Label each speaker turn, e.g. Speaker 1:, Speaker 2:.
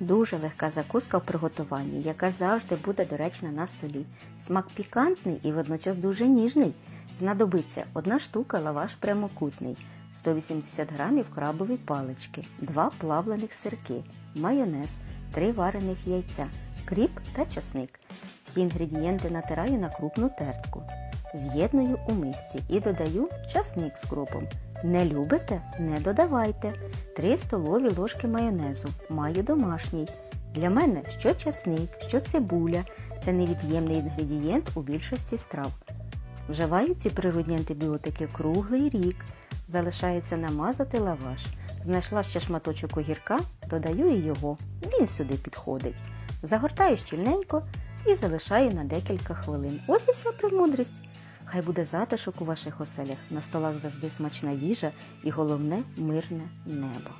Speaker 1: Дуже легка закуска в приготуванні, яка завжди буде доречна на столі. Смак пікантний і водночас дуже ніжний. Знадобиться одна штука лаваш прямокутний, 180 грамів крабові палички, 2 плавлених сирки, майонез, 3 варених яйця, кріп та часник. Всі інгредієнти натираю на крупну тертку. З'єдную у мисці і додаю часник з кропом. Не любите? Не додавайте. 3 столові ложки майонезу. Маю домашній. Для мене що часник, що цибуля. Це невід'ємний інгредієнт у більшості страв. Вживаю ці природні антибіотики круглий рік. Залишається намазати лаваш. Знайшла ще шматочок огірка, додаю і його. Він сюди підходить. Загортаю щільненько і залишаю на декілька хвилин. Ось і вся премудрість. Хай буде затишок у ваших оселях, на столах завжди смачна їжа і головне мирне небо.